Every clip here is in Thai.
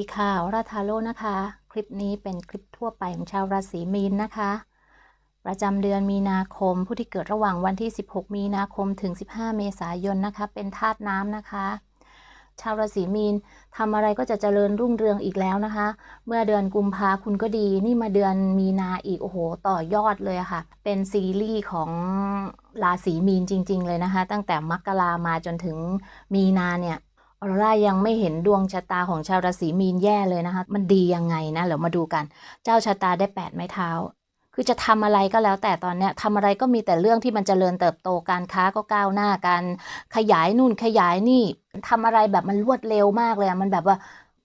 ดีค่ะราทาโร่นะคะ คลิปนี้เป็นคลิปทั่วไปของชาวราศีมีนนะคะ ประจำเดือนมีนาคม ผู้ที่เกิดระหว่างวันที่ 16 มีนาคมถึง 15 เมษายนนะคะ เป็นธาตุน้ำนะคะ ชาวราศีมีนทำอะไรก็จะเจริญรุ่งเรืองอีกแล้วนะคะ เมื่อเดือนกุมภาคุณก็ดี นี่มาเดือนมีนาอีกโอ้โหต่อยอดเลยะค่ะ เป็นซีรีส์ของราศีมีนจริง ๆ เลยนะคะ ตั้งแต่มกรามาจนถึงมีนาเนี่ย ออโรรายังไม่เห็นดวงชะตาของชาวราศีมีนแย่เลยนะคะ มันดียังไงนะเดี๋ยวมาดูกัน เจ้าชะตาได้แปดไม้เท้า คือจะทำอะไรก็แล้ว แต่ตอนเนี้ยทำอะไรก็มีแต่เรื่องที่มันจเจริญเติบโตการค้าก็ก้าวหน้าการขยายนู่นขยายนี่ทำอะไรแบบมันรวดเร็วมากเลยมันแบบว่า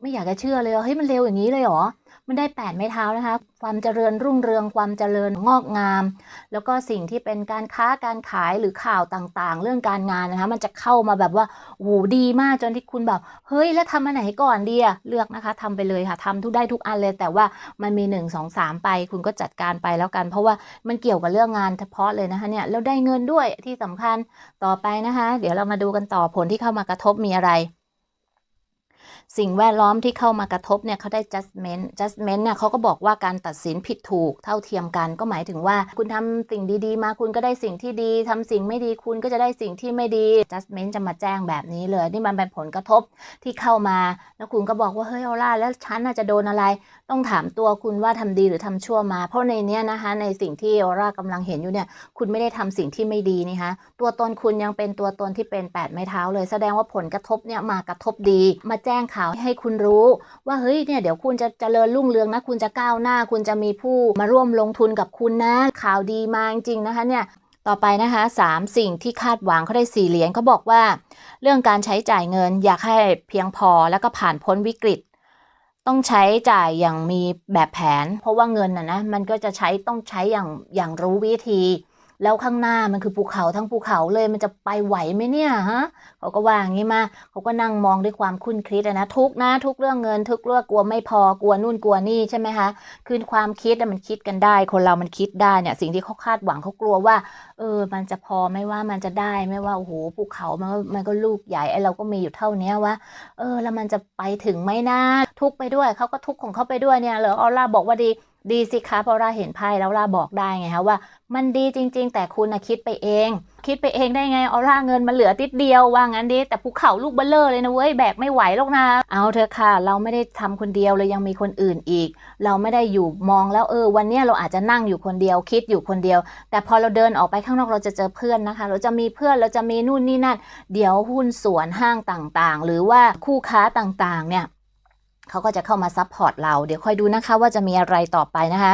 ไม่อยากจะเชื่อเลยเฮ้ยมันเร็วอย่างนี้เลยเหรอ มันได้แปดไม้เท้านะคะ ความเจริญรุ่งเรืองความเจริญงอกงาม แล้วก็สิ่งที่เป็นการค้าการขายหรือข่าวต่างๆ เรื่องการงานนะคะ มันจะเข้ามาแบบว่าโอ้โหดีมากจนที่คุณแบบเฮ้ยแล้วทำอันไหนก่อนดีอะเลือกนะคะทำไปเลยค่ะทำทุกได้ทุกอันเลย แต่ว่ามันมี1 2 3ไป คุณก็จัดการไปแล้วกัน เพราะว่ามันเกี่ยวกับเรื่องงานเฉพาะเลยนะคะเนี่ยแล้วได้เงินด้วยที่สำคัญต่อไปนะคะ เดี๋ยวเรามาดูกันต่อผลที่เข้ามากระทบมีอะไร สิ่งแวดล้อมที่เข้ามากระทบเนี่ยเขาได้ judgment judgment เนี่ยเขาก็บอกว่าการตัดสินผิดถูกเท่าเทียมกัน ก็หมายถึงว่า คุณทำสิ่งดีๆ มาคุณก็ได้สิ่งที่ดีทำสิ่งไม่ดีคุณก็จะได้สิ่งที่ไม่ดี judgment จะมาแจ้งแบบนี้เลย นี่มันเป็นผลกระทบที่เข้ามา แล้วคุณก็บอกว่าเฮ้ยเอาล่ะแล้วฉันน่าจจะโดนอะไร ต้องถามตัวคุณว่าทำดีหรือทำชั่วมา เพราะในเนี้ยนะคะในสิ่งที่ออร่ากำลังเห็นอยู่เนี่ยคุณไม่ได้ทำสิ่งที่ไม่ดีนี่คะตัวตนคุณยังเป็นตัวตนที่เป็นแปดไม้เท้าเลย แสดงว่าผลกระทบเนี่ยมากระทบดี มาแจ้งข่าวให้คุณรู้ ว่าเฮ้ยเนี่ยเดี๋ยวคุณจะเจริญรุ่งเรืองนะ คุณจะก้าวหน้า คุณจะมีผู้มาร่วมลงทุนกับคุณนะข่าวดีมาจริงๆนะคะเนี่ยต่อไปนะคะสามสิ่งที่คาดหวังเขาได้สี่เหรียญเขาบอกว่า เรื่องการใช้จ่ายเงินอยากให้เพียงพอแล้วก็ผ่านพ้นวิกฤต ต้องใช้จ่ายอย่างมีแบบแผน เพราะว่าเงินน่ะนะมันก็จะใช้ต้องใช้อย่างอย่างรู้วิธี แล้วข้างหน้ามันคือภูเขาทั้งภูเขาเลยมันจะไปไหวไหมเนี่ยฮะเขาก็ว่าอย่างนี้มาเขาก็นั่งมองด้วยความคุ้นคิดนะทุกนะ ทุกเรื่องเงิน ทุกเรื่องกลัวไม่พอกลัวนู่นกลัวนี่ใช่ไหมคะคือความคิดมันคิดกันได้ คนเรามันคิดได้เนี่ยสิ่งที่เขาคาดหวังเขากลัวว่า เออ มันจะพอไม่ว่ามันจะได้ไม่ว่าโอ้โหภูเขามันก็มันก็ลูกใหญ่ไอเราก็มีอยู่เท่านี้วะเออ แล้วมันจะไปถึงไหมนะทุกไปด้วยเขาก็ทุกของเขาไปด้วยเนี่ยเหรอออร่าบอกว่าดี ดีสิคะเพราะเราเห็นไพ่แล้วเราบอกได้ไงคะว่า มันดีจริง ๆ แต่คุณนะคิดไปเอง คิดไปเองได้ไงเออร่าเงินมันเหลือติดเดียวว่างั้นดิแต่ภูเขาลูกเบลเลอร์เลยนะเว้ยแบกไม่ไหวหรอกนะเอาเถอะค่ะ เราไม่ได้ทำคนเดียวเลยยังมีคนอื่นอีก เราไม่ได้อยู่มองแล้วเออ วันนี้เราอาจจะนั่งอยู่คนเดียว คิดอยู่คนเดียว แต่พอเราเดินออกไปข้างนอกเราจะเจอเพื่อนนะคะ เราจะมีเพื่อนเราจะมีนู่นนี่นั่นเดี๋ยวหุ้นส่วนห้างต่างๆ หรือว่าคู่ค้าต่างๆเนี่ย เขาก็จะเข้ามาซัพพอร์ตเรา เดี๋ยวค่อยดูนะคะว่าจะมีอะไรต่อไปนะคะ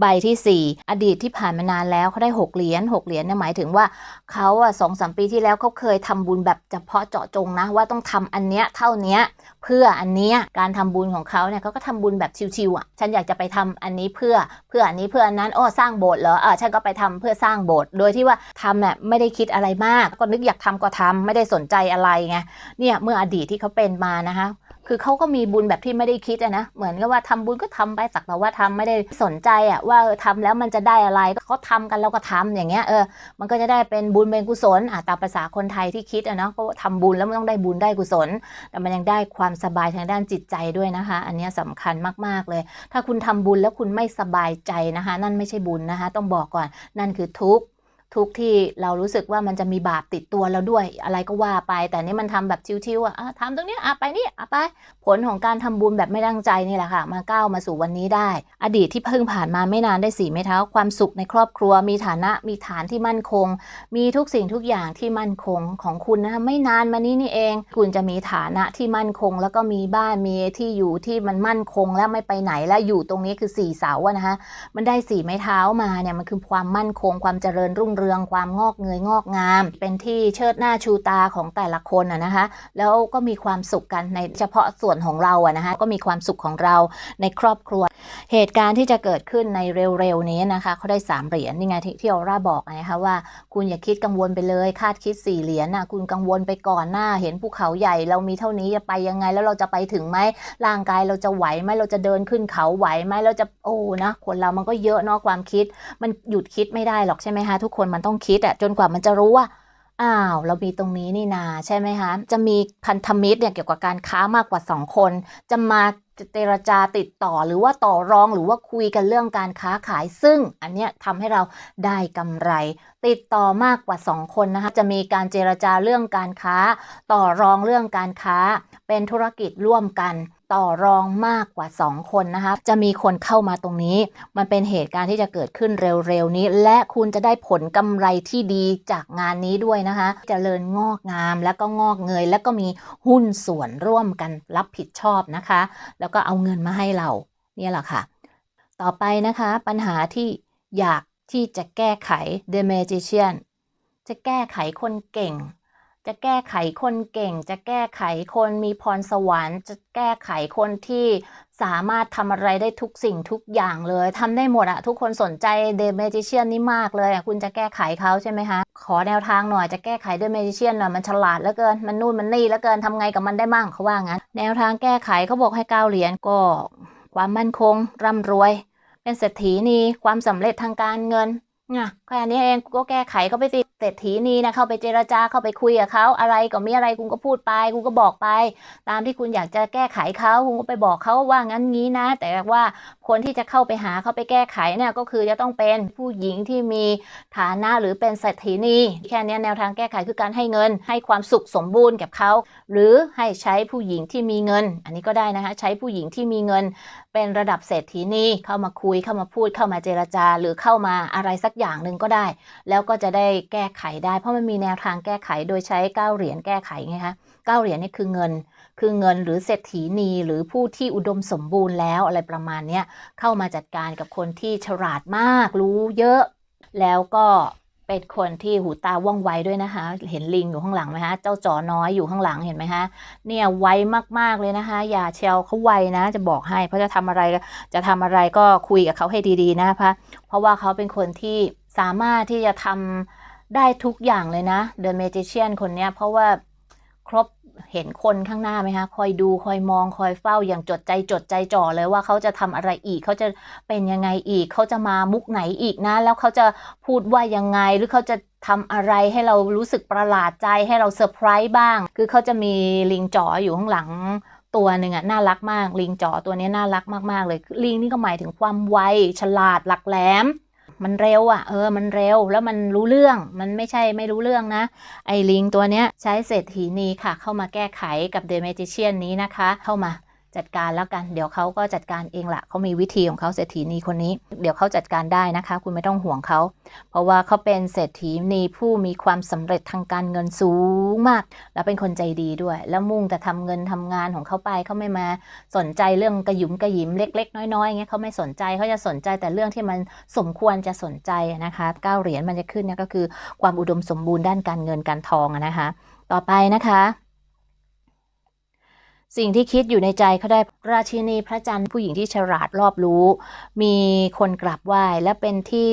ใบที่ 4 อดีตที่ผ่านมานานแล้วเขาได้ 6 เหรียญ6เหรียญเนี่ยหมายถึงว่าเขาอะสองสามปีที่แล้วเขาเคยทำบุญแบบเฉพาะเจาะจงนะ ว่าต้องทำอันเนี้ยเท่าเนี้ยเพื่ออันเนี้ยการทำบุญของเขาเนี่ยเขาก็ทำบุญแบบชิวๆอะฉันอยากจะไปทำอันนี้เพื่อเพื่ออันนี้เพื่ออันนั้นอ้อสร้างโบสถ์เหรอเออฉันก็ไปทำเพื่อสร้างโบสถ์โดยที่ว่าทำเนี่ยไม่ได้คิดอะไรมาก ก็นึกอยากทำก็ทำไม่ได้สนใจอะไรไงเนี่ยเมื่ออดีตที่เขาเป็นมานะคะ คือเขาก็มีบุญแบบที่ไม่ได้คิดอะนะ เหมือนกับว่าทำบุญก็ทำไปสักแต่ว่าทำไม่ได้สนใจอะว่าเออทำแล้วมันจะได้อะไรก็เขาทำกันแล้วก็ทำอย่างเงี้ยเออมันก็จะได้เป็นบุญเป็นกุศลอะตามภาษาคนไทยที่คิดอะเนาะก็ทำบุญแล้วมันต้องได้บุญได้กุศล แต่มันยังได้ความสบายทางด้านจิตใจด้วยนะคะ อันนี้ยสำคัญมากๆเลย ถ้าคุณทำบุญแล้วคุณไม่สบายใจนะคะ นั่นไม่ใช่บุญนะคะ ต้องบอกก่อนนั่นคือทุกข์ ทุกที่เรารู้สึกว่ามันจะมีบาปติดตัวเราด้วยอะไรก็ว่าไป แต่นี่มันทำแบบชิวๆอะทำตรงนี้อะไปนี่อะไป ผลของการทำบุญแบบไม่ตั้งใจนี่แหละค่ะ มาก้าวมาสู่วันนี้ได้ อดีตที่เพิ่งผ่านมาไม่นานได้สี่ไม้เท้าความสุขในครอบครัว มีฐานะมีฐานที่มั่นคง มีทุกสิ่งทุกอย่างที่มั่นคงของคุณนะคะไม่นานมานี้นี่เอง คุณจะมีฐานะที่มั่นคง แล้วก็มีบ้านมีที่อยู่ที่มันมั่นคงและไม่ไปไหนและอยู่ตรงนี้คือสี่เสาอะนะคะมันได้สี่ไม้เท้ามาเนี่ยมันคือความมั่นคงความเจริญรุ่งเรืองความงอกเงยงอกงาม เป็นที่เชิดหน้าชูตาของแต่ละคนอะนะคะ แล้วก็มีความสุขกันในเฉพาะส่วนของเราอะนะคะก็มีความสุขของเราในครอบครัว เหตุการณ์ที่จะเกิดขึ้นในเร็วๆนี้นะคะเขาได้สามเหรียญนี่ไงที่ที่ออร่าบอกนะคะว่า คุณอย่าคิดกังวลไปเลย คาดคิดสี่เหรียญนะคุณกังวลไปก่อนหน้า เห็นภูเขาใหญ่เรามีเท่านี้จะไปยังไงแล้วเราจะไปถึงไหมร่างกายเราจะไหวไหมเราจะเดินขึ้นเขาไหวไหมเราจะโอ้นะคนเรามันก็เยอะเนาะความคิด มันหยุดคิดไม่ได้หรอกใช่ไหมคะทุกคนมันต้องคิดอะจนกว่ามันจะรู้ว่าอ้าวเรามีตรงนี้นี่นาใช่ไหมคะจะมีพันธมิตรเนี่ยเกี่ยวกับการค้ามากกว่า 2 คน จะมาเจรจาติดต่อหรือว่าต่อรองหรือว่าคุยกันเรื่องการค้าขาย ซึ่งอันเนี้ยทำให้เราได้กำไร ติดต่อมากกว่า 2 คนนะคะจะมีการเจรจาเรื่องการค้า ต่อรองเรื่องการค้า เป็นธุรกิจร่วมกัน ต่อรองมากกว่า 2 คนนะคะ จะมีคนเข้ามาตรงนี้ มันเป็นเหตุการณ์ที่จะเกิดขึ้นเร็วๆนี้ และคุณจะได้ผลกำไรที่ดีจากงานนี้ด้วยนะคะจะเจริญงอกงามแล้วก็งอกเงย แล้วก็มีหุ้นส่วนร่วมกันรับผิดชอบนะคะ แล้วก็เอาเงินมาให้เราเนี่ยแหละค่ะ ต่อไปนะคะปัญหาที่อยากที่จะแก้ไข The Magician จะแก้ไขคนเก่ง จะแก้ไขคนเก่ง จะแก้ไขคนมีพรสวรรค์ จะแก้ไขคนที่สามารถทำอะไรได้ทุกสิ่งทุกอย่างเลยทำได้หมดอะทุกคนสนใจ The Magician นี่มากเลยอะคุณจะแก้ไขเขาใช่ไหมคะขอแนวทางหน่อยจะแก้ไข The Magician หน่อยมันฉลาดเหลือเกินมันนู่นมันนี่เหลือเกินทำไงกับมันได้มั่งเขาว่างั้น แนวทางแก้ไขเขาบอกให้ก้าวเหรียญก็ความมั่นคงร่ำรวย เป็นเศรษฐีนีความสำเร็จทางการเงินน่ะ แค่นี้เองกูก็แก้ไขเขาไปสิเศรษฐีนีนะเข้าไปเจรจาเข้าไปคุยกับเขาอะไรก็มีอะไรคุณก็พูดไปคุณก็บอกไป ตามที่คุณอยากจะแก้ไขเขาคุณก็ไปบอกเขาว่างั้นงี้นะ แต่ว่าคนที่จะเข้าไปหาเขาไปแก้ไขเนี่ยก็คือจะต้องเป็นผู้หญิงที่มีฐานะหรือเป็นเศรษฐีนีแค่นี้แนวทางแก้ไขคือการให้เงิน ให้ความสุขสมบูรณ์กับเขาหรือให้ใช้ผู้หญิงที่มีเงิน อันนี้ก็ได้นะคะใช้ผู้หญิงที่มีเงิน เป็นระดับเศรษฐีนีเข้ามาคุยเข้ามาพูดเข้ามาเจรจาหรือเข้ามาอะไรสักอย่างหนึ่งก็ได้ แล้วก็จะได้แก้ไขได้ เพราะมันมีแนวทางแก้ไขโดยใช้เก้าเหรียญแก้ไขไงคะเก้าเหรียญนี่คือเงิน คือเงินหรือเศรษฐีนีหรือผู้ที่อุดมสมบูรณ์แล้วอะไรประมาณนี้เข้ามาจัดการกับคนที่ฉลาดมากรู้เยอะ แล้วก็เป็นคนที่หูตาว่องไวด้วยนะคะ เห็นลิงอยู่ข้างหลังไหมคะ เจ้าจอน้อยอยู่ข้างหลังเห็นไหมคะ เนี่ยไวมากๆเลยนะคะ อย่าเชียวเขาไวนะ จะบอกให้ เพราะจะทำอะไรจะทำอะไรก็คุยกับเขาให้ดีๆนะคะเพราะว่าเขาเป็นคนที่ สามารถที่จะทำได้ทุกอย่างเลยนะ The Magician คนเนี้เพราะว่าครบเห็นคนข้างหน้าไหมคะ คอยดูคอยมองคอยเฝ้าอย่างจดใจจดใจจ่อเลยว่าเขาจะทำอะไรอีก เขาจะเป็นยังไงอีก เขาจะมามุกไหนอีกนะ แล้วเขาจะพูดว่ายังไง หรือเขาจะทำอะไรให้เรารู้สึกประหลาดใจให้เราเซอร์ไพรส์บ้าง คือเขาจะมีลิงจ๋ออยู่ข้างหลังตัวหนึ่งอะน่ารักมาก ลิงจ๋อตัวนี้น่ารักมากๆเลย ลิงนี่ก็หมายถึงความไวฉลาดหลักแหลม มันเร็วอะ เออ มันเร็วแล้วมันรู้เรื่อง มันไม่ใช่ไม่รู้เรื่องนะ ไอลิงตัวเนี้ยใช้เศรษฐีนีค่ะ เข้ามาแก้ไขกับเดเมจิเชียนนี้นะคะ เข้ามา จัดการแล้วกัน เดี๋ยวเขาก็จัดการเองละเขามีวิธีของเขาเศรษฐีนีคนนี้ เดี๋ยวเขาจัดการได้นะคะ คุณไม่ต้องห่วงเขา เพราะว่าเขาเป็นเศรษฐีนีผู้มีความสำเร็จทางการเงินสูงมาก แล้วเป็นคนใจดีด้วย แล้วมุ่งแต่ทำเงินทำงานของเขาไปเขาไม่มาสนใจเรื่องกระยุมกระยิมเล็ก ๆ น้อยๆอย่างเงี้ยเขาไม่สนใจเขาจะสนใจแต่เรื่องที่มันสมควรจะสนใจนะคะก้าเหรียญมันจะขึ้นเนี่ยก็คือความอุดมสมบูรณ์ด้านการเงินการทองนะคะ ต่อไปนะคะ สิ่งที่คิดอยู่ในใจเขาได้ราชินีพระจันทร์ผู้หญิงที่ฉลาดรอบรู้ มีคนกราบไหว้และเป็นที่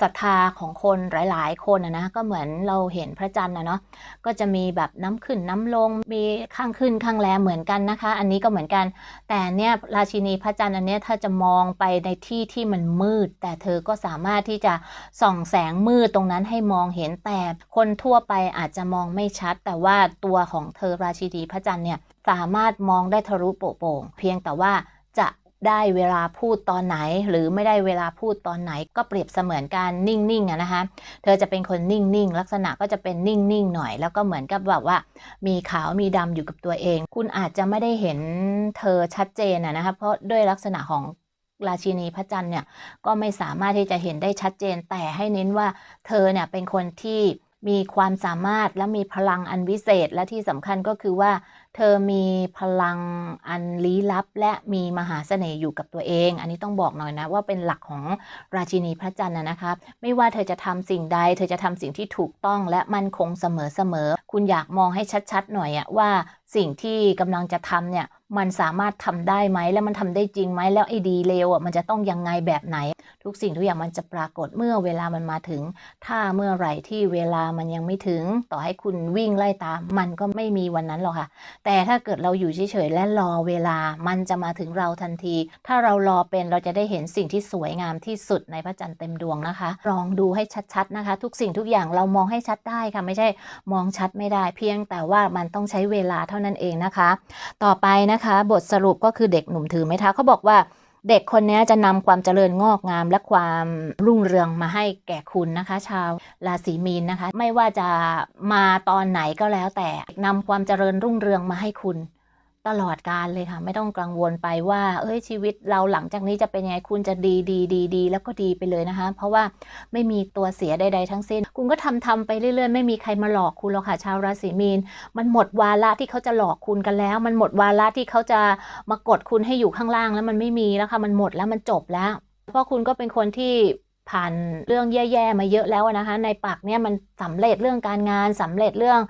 ศรัทธาของคนหลาย ๆ คนนะนะก็เหมือนเราเห็นพระจันทร์นะเนาะก็จะมีแบบน้ำขึ้นน้ำลงมีข้างขึ้นข้างแรมเหมือนกันนะคะ อันนี้ก็เหมือนกัน แต่เนี่ยราชินีพระจันทร์อันเนี้ยถ้าจะมองไปในที่ที่มันมืด แต่เธอก็สามารถที่จะส่องแสงมืดตรงนั้นให้มองเห็นแต่คนทั่วไปอาจจะมองไม่ชัด แต่ว่าตัวของเธอราชินีพระจันทร์เนี่ย สามารถมองได้ทะลุโปร่งเพียงแต่ว่าจะได้เวลาพูดตอนไหน หรือไม่ได้เวลาพูดตอนไหน ก็เปรียบเสมือนการนิ่งๆนะคะ เธอจะเป็นคนนิ่งๆ ลักษณะก็จะเป็นนิ่งๆหน่อย แล้วก็เหมือนกับแบบว่า มีขาวมีดำอยู่กับตัวเอง คุณอาจจะไม่ได้เห็นเธอชัดเจนนะคะเพราะด้วยลักษณะของราชินีพระจันทร์เนี่ยก็ไม่สามารถที่จะเห็นได้ชัดเจน แต่ให้เน้นว่าเธอเนี่ยเป็นคนที่มีความสามารถและมีพลังอันวิเศษและที่สำคัญก็คือว่า เธอมีพลังอันลี้ลับ และมีมหาเสน่ห์อยู่กับตัวเอง อันนี้ต้องบอกหน่อยนะว่าเป็นหลักของราชินีพระจันทร์นะนะคะ ไม่ว่าเธอจะทำสิ่งใด เธอจะทำสิ่งที่ถูกต้องและมั่นคงเสมอๆ คุณอยากมองให้ชัดๆ หน่อยอะว่าสิ่งที่กำลังจะทำเนี่ยมันสามารถทำได้ไหมแล้วมันทำได้จริงไหมแล้วไอ้ดีเลวอะมันจะต้องยังไงแบบไหน ทุกสิ่งทุกอย่างมันจะปรากฏเมื่อเวลามันมาถึง ถ้าเมื่อไหร่ที่เวลามันยังไม่ถึง ต่อให้คุณวิ่งไล่ตาม มันก็ไม่มีวันนั้นหรอกค่ะ แต่ถ้าเกิดเราอยู่เฉยๆและรอเวลามันจะมาถึงเราทันที ถ้าเรารอเป็นเราจะได้เห็นสิ่งที่สวยงามที่สุดในพระจันทร์เต็มดวงนะคะ ลองดูให้ชัดๆนะคะ ทุกสิ่งทุกอย่างเรามองให้ชัดได้ค่ะไม่ใช่มองชัดไม่ได้ เพียงแต่ว่ามันต้องใช้เวลาเท่าท่านั้นเองนะคะ ต่อไปนะคะ บทสรุปก็คือเด็กหนุ่มถือไม้เท้าเขาบอกว่าเด็กคนนี้จะนำความเจริญงอกงามและความรุ่งเรืองมาให้แก่คุณนะคะ ชาวราศีมีนนะคะ ไม่ว่าจะมาตอนไหนก็แล้วแต่นำความเจริญรุ่งเรืองมาให้คุณ ตลอดการเลยค่ะ ไม่ต้องกังวลไปว่า เอ้ยชีวิตเราหลังจากนี้จะเป็นยังไงคุณจะดีดีดีดีแล้วก็ดีไปเลยนะคะ เพราะว่าไม่มีตัวเสียใด ๆ ทั้งสิ้น คุณก็ทำทำไปเรื่อยๆ ไม่มีใครมาหลอกคุณหรอกค่ะชาวราศีมีน มันหมดวาระที่เขาจะหลอกคุณกันแล้ว มันหมดวาระที่เขาจะมากดคุณให้อยู่ข้างล่างแล้วมันไม่มีแล้วค่ะมันหมดแล้วมันจบแล้วเพราะคุณก็เป็นคนที่ ผ่านเรื่องแย่ๆมาเยอะแล้วนะคะ ในปักเนี่ยมันสำเร็จเรื่องการงานสำเร็จเรื่อง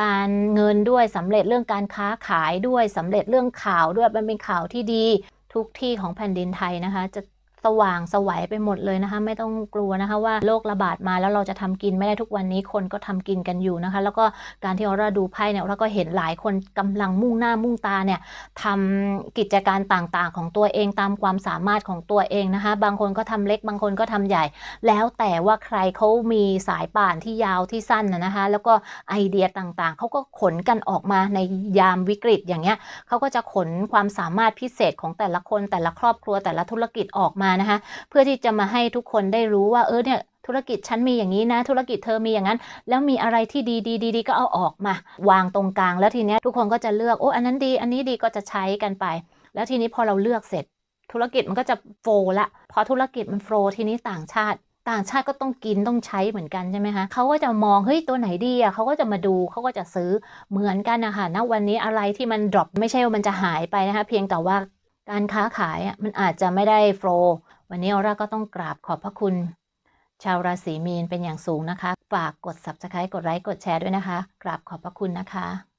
การเงินด้วยสำเร็จเรื่องการค้าขายด้วยสำเร็จเรื่องข่าวด้วยมันเป็นข่าวที่ดีทุกที่ของแผ่นดินไทยนะคะ จะ สว่างสวัยไปหมดเลยนะคะ ไม่ต้องกลัวนะคะว่าโรคระบาดมาแล้วเราจะทำกินไม่ได้ทุกวันนี้คนก็ทำกินกันอยู่นะคะ แล้วก็การที่เราดูไพ่เนี่ยเราก็เห็นหลายคนกำลังมุ่งหน้ามุ่งตาเนี่ยทำกิจการต่างๆ ของตัวเองตามความสามารถของตัวเองนะคะ บางคนก็ทำเล็กบางคนก็ทำใหญ่ แล้วแต่ว่าใครเขามีสายป่านที่ยาวที่สั้นนะนะคะ แล้วก็ไอเดียต่างๆเขาก็ขนกันออกมาในยามวิกฤตอย่างเงี้ยเขาก็จะขนความสามารถพิเศษของแต่ละคนแต่ละครอบครัวแต่ละธุรกิจออกมานะคะเพื่อที่จะมาให้ทุกคนได้รู้ว่าเออเนี่ยธุรกิจฉันมีอย่างนี้นะ ธุรกิจเธอมีอย่างนั้น แล้วมีอะไรที่ดีดีดีก็เอาออกมา วางตรงกลางแล้วทีเนี้ยทุกคนก็จะเลือกโอ้อันนั้นดี อันนี้ดีก็จะใช้กันไป แล้วทีนี้พอเราเลือกเสร็จ ธุรกิจมันก็จะโฟละพอธุรกิจมันโฟลทีนี้ต่างชาติ ต่างชาติก็ต้องกินต้องใช้เหมือนกันใช่ไหมคะเขาก็จะมองเฮ้ยตัวไหนดีอะเขาก็จะมาดูเขาก็จะซื้อเหมือนกันนะคะณวันนี้อะไรที่มันดรอปไม่ใช่ว่ามันจะหายไปนะคะเพียงแต่ว่า การค้าขายอะมันอาจจะไม่ได้โฟลวันนี้ออร่าก็ต้องกราบขอบพระคุณ ชาวราศีมีนเป็นอย่างสูงนะคะ ฝากกด subscribe กดไลค์กดแชร์ด้วยนะคะ กราบขอบพระคุณนะคะ